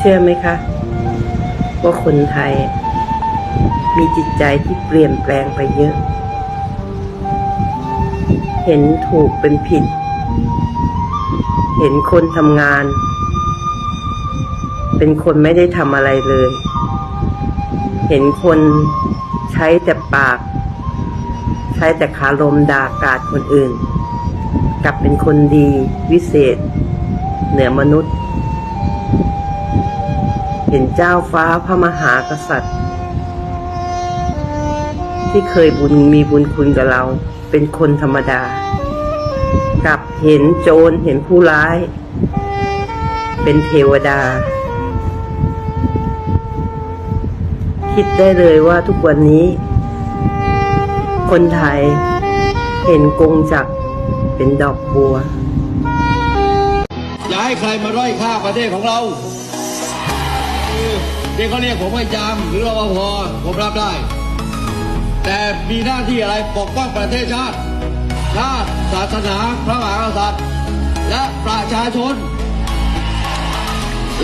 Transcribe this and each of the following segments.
เชื่อไหมคะ ว่าคนไทย มีจิตใจที่เปลี่ยนแปลงไปเยอะ เห็นถูกเป็นผิด เห็นคนทำงาน เป็นคนไม่ได้ทำอะไรเลย เห็นคนใช้แต่ปาก ใช้แต่คารมด่ากาดคนอื่น กลับเป็นคนดีวิเศษ เหนือมนุษย์ เห็นเจ้าฟ้าพระมหากษัตริย์ ที่เคยบุญมีบุญคุณกับเรา เป็นคนธรรมดากลับเห็นโจรเห็นผู้ร้าย เป็นเทวดา คิดได้เลยว่าทุกวันนี้ คนไทยเห็นกงจักเป็นดอกบัว อย่าให้ใครมาด้อยค่าประเทศของเรา คือที่เขาเรียกผมว่ายามหรือรปภผมรับได้ แต่มีหน้าที่อะไรปกป้องประเทศชาติ ชาติศาสนาพระมหากษัตริย์ และประชาชน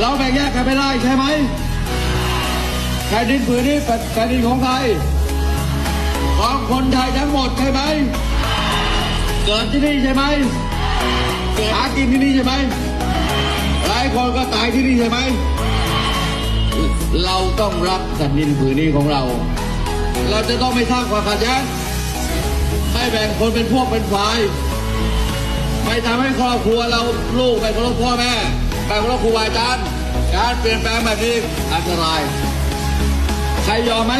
เราแบ่งแยกกันไม่ได้ใช่ไหมแผ่นดินผืนนี้เป็นแผ่นดินของใครของคนไทยทั้งหมดใช่ไหมเกิดที่นี่ใช่ไหมหากินที่นี่ใช่ไหมหลายคนก็ตายที่นี่ใช่ไหม เราต้องรักแผ่นดินผืนนี้ของเรา เราจะต้องไม่สร้างความขัดแย้งไม่แบ่งคนเป็นพวกเป็นฝ่ายไม่ทำให้ครอบครัวเราลูกไปเคารพพ่อแม่ไปเคารพครูบาอาจารย์การเปลี่ยนแปลงแบบนี้อันตราย ใครยอมไหม